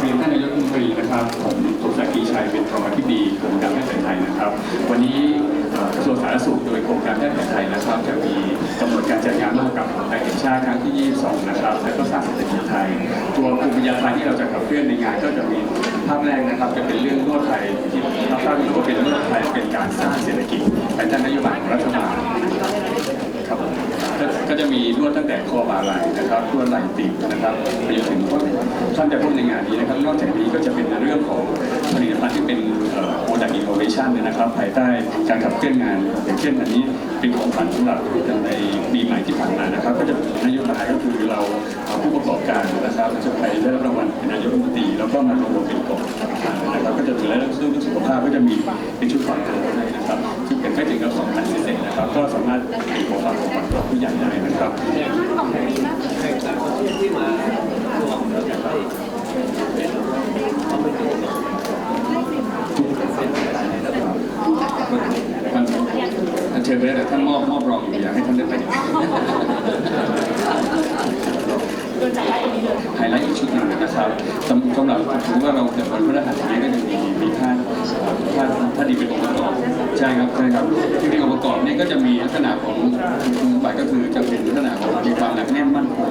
เรียนท่านนายกรัฐมนตรีนะครับ ผมสมศักดิ์กีชัยเป็นรองอธิบดีกรมการแพทย์แผนไทยนะครับ วันนี้กระทรวงสาธารณสุขโดยกรมการแพทย์แผนไทยนะครับ จะมีกำหนดการจัดงานร่วมกับคนไทยแชาติครั้งที่ 22 นะครับ และก็สามเศรษฐกิจไทย ตัวภูมิปัญญาไทยที่เราจะขับเคลื่อนในงานก็จะมีภาพแรกนะครับ จะเป็นเรื่องนวดไทยที่เราทราบกันว่าเป็นนวดไทย ตั้งแต่คอบ่าไหล่นะครับนวไหล่ติ่งนะครับไปจนถึงท่านจะพูดในงานนี้นะครับ นอกจากนี้ก็จะเป็นในเรื่องของผลิตภัณฑ์ที่เป็นโปรดักต์อินโนเวชันนะครับ ภายใต้การขับเคลื่อนงานอย่างเช่นอันนี้เป็นของขวัญสำหรับในปีใหม่ที่ผ่านมานะครับ ก็จะเป็นนโยบายก็คือเราเอาผู้ประกอบการนะครับจะไปได้รับรางวัลเป็นนายกรัฐมนตรีแล้วก็มารวมเป็นกองนะครับก็จะเป็นเรื่องเรื่องสุขภาพก็จะมีเป็นชุด ก็สามารถของฝากของขวัญของผู้ใหญ่ได้นะครับท่านเชิญไปแต่ท่านมอบมอบรองอยู่อยากให้ท่านได้ไปไฮไลท์อีกชุดหนึ่งนะครับสำสำหรับถือว่าเราเกิดวันพฤหัสนี้ก็จะมีมีท่านท่านท่านดีเป็นองค์ประกอบใช่ครับใช่ครับ ที่เป็นองค์ปรอบนี่ก็จะมีลักษณะของคุณสมบัติก็คือจะเป็นลักษณะของมีความหนักแน่นมั่นคง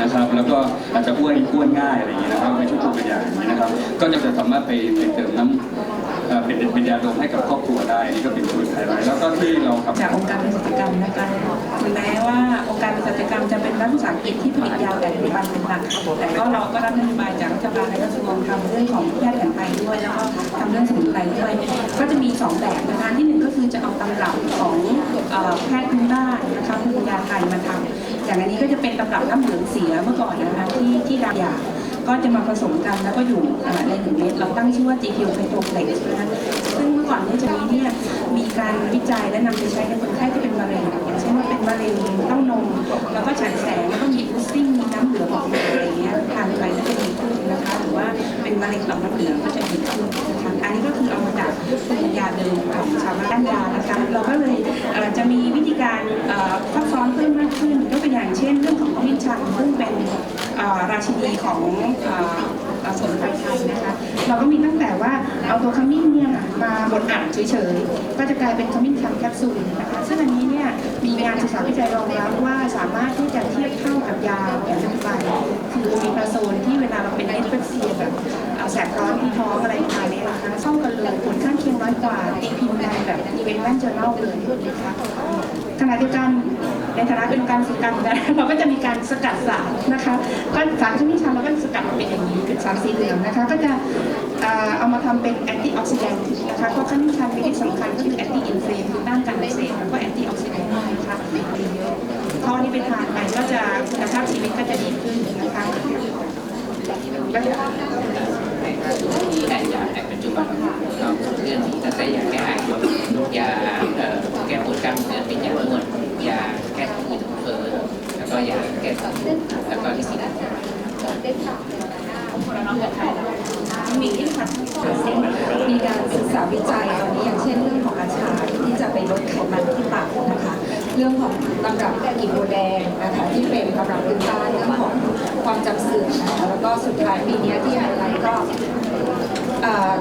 นะครับ แล้วก็อาจจะอ้วนอ้วนง่ายอะไรอย่างนี้นะครับในชุดตัวอย่างนี้นะครับ ก็จะสามารถไปเติมน้ำเอ่อเป็นเป็นยาดมให้กับครอบครัวได้นี่ก็เป็นชุดไฮไลท์แล้วก็ที่เราทำจากองค์การเภสัชกรรมนะคะถึงแม้ว่าองค์การเภสัชกรรมจะเป็นรัฐวิสาหกิจที่ผลิตยาแต่ปัจจุบันเป็นหลักแต่ก็เราก็รับนโยบายจากรัฐบาลและกระทรวงทำเรื่องของแพทย์แผนไทยด้วยแล้วก็ทำเรื่องสมุนไพรด้วยก็จะมีสองแบบนะคะที่หนึ่งก็คือจะเอาตำรับของ แพทย์พื้นบ้านนะคะภูมิปัญญาไทยมาทำอย่างอันนี้ก็จะเป็นตำรับน้ำเหลืองเสียเมื่อก่อนนะคะที่ที่ดายาก็จะมาผสมกันแล้วก็อยู่ในหนึ่งเม็ดเราตั้งชื่อว่า GQ p e t r o p l e x นะคะซึ่งเมื่อก่อนที่จะมีเนี่ยมีการวิจัยและนำไปใช้ในคนไข้ที่เป็นมะเร็งอย่างเช่นว่าเป็นมะเร็งเต้านม แล้วก็ฉายแสงแล้วก็มีบูสติ้งมีน้ำเหลืองออกมาอะไรอย่างเงี้ยทานไปก็จะดีขึ้นนะคะหรือว่าเป็นมะเร็งต่อมน้ำเหลืองก็จะดีขึ้นนะคะ นนี้ก็คือเอามาจากภูมิปัญญาเดิมของชาวบ้านดานยานะคะเราก็เลยเจะมีวิธีการซับซ้อนเพิ่มมากขึ้นยกตัวอย่างเช่น เรื่องของมิชันซึ่งเป็นราชินีของสมุนไพรไทยนะคะเราก็มีตั้งแต่ว่าเอาตัวขมิ้นเนี่ยมาบดอัดเฉยๆ ก็จะกลายเป็นขมิ้นชันแคปซูลนะคะซึ่งอันนี้เนี่ยมีงานศึกษาวิจัยรองรับว่าสามารถที่จะเทียบเท่ากับยาแผนปัจจุบันคือมีปราโซนที่เวลาเราเป็นไอสเปกเซียแบบแสบร้อนที่ท้องอะไรประานะคะเท่ากันเลยผลข้างเคียงน้อยกว่าตีพิมพ์ในแบบอีเวนต์แวนเจอร์นลเลยนะคะขณะเดียวกันในฐานะเป็นการสกัดนะเราก็จะมีการสกัดสารนะคะก็สารที่นี่ชันเราก็สกัดมาเป็นอย่างนี้เป็นสารสีเหลืองนะคะ ก็จะเอามาทำเป็นแอนตี้ออกซิแดนต์นะคะเพราะขมิ้นชันมีที่สำคัญก็คือแอนตี้อินเฟลมคือต้านการอักเสบแล้วก็แอนตี้ออกซิแดนต์นะคะเยอะข้อนี้ไปทานไปก็จะคุณภาพชีวิตก็จะดีขึ้นนะคะ ยาในปัจจุบันเราเรื่องนี้ตั้งแต่ยาแก้ไอยาเอ่อแก้ปวดกล้ามเนื้อเป็นยานวดยาแก้ท้องอืดท้องเฟ้อแล้วก็ยาแก้ท้องแล้วก็ที่สี่มีที่สำคัญมีการศึกษาวิจัยตอนนี้อย่างเช่นเรื่องของกัญชาที่จะไปลดไขมันที่ตับนะคะ เรื่องของตำรับกินโบแดงนะคะที่เป็นตำรับพื้นบ้านเรื่องของ ความจำเสื่อมนะคะแล้วก็สุดท้ายปีนี้ที่ไฮไลท์ก็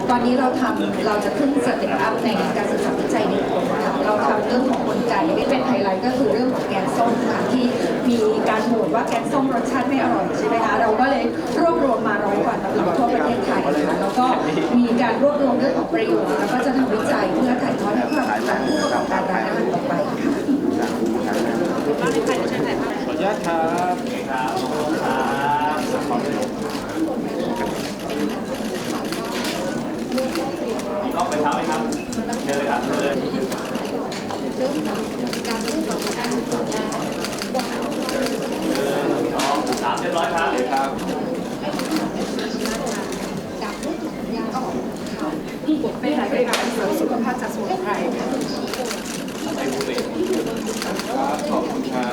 ตอนนี้เราทำเราจะขึ้นสเต็ปอัพในการศึกษาวิจัยในคนค่ะเราทำเรื่องของกลไกที่เป็นไฮไลท์ก็คือเรื่องของแกงส้มค่ะที่มีการโหวตว่าแกงส้มรสชาติไม่อร่อยใช่ไหมคะเราก็เลยรวบรวมมาร้อยกว่าตำรับทั่วประเทศไทยค่ะแล้วก็มีการรวบรวมเรื่องของประโยชน์แล้วก็จะทำวิจัยเพื่อถ่ายทอดให้ความรู้ผู้ประกอบการร้านอาหารต่อไปค่ะขออนุญาตครับต้องไปเท้าไหมครับเชิญเลยครับเชิญเลยสามเรียบร้อยครับครับ เป็นรายการเสริมสุขภาพจากสมุนไพรขอบคุณครั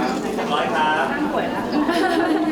บร้อยครับ